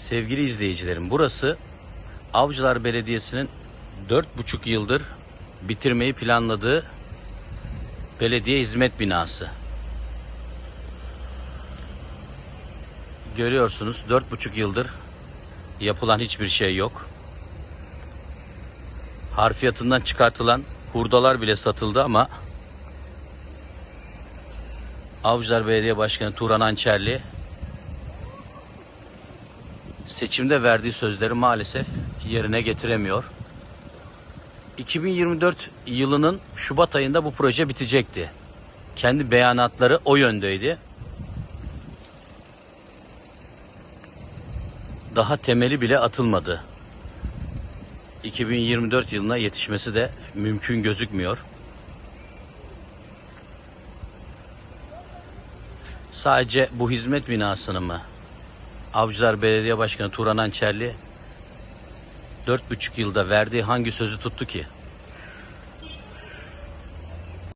Sevgili izleyicilerim burası Avcılar Belediyesi'nin 4,5 yıldır bitirmeyi planladığı belediye hizmet binası. Görüyorsunuz 4,5 yıldır yapılan hiçbir şey yok. Harfiyatından çıkartılan hurdalar bile satıldı ama Avcılar Belediye Başkanı Turan Ançerli seçimde verdiği sözleri maalesef yerine getiremiyor. 2024 yılının Şubat ayında bu proje bitecekti. Kendi beyanatları o yöndeydi. Daha temeli bile atılmadı. 2024 yılına yetişmesi de mümkün gözükmüyor. Sadece bu hizmet binasını mı Avcılar Belediye Başkanı Turan Ançerli 4,5 yılda verdiği hangi sözü tuttu ki?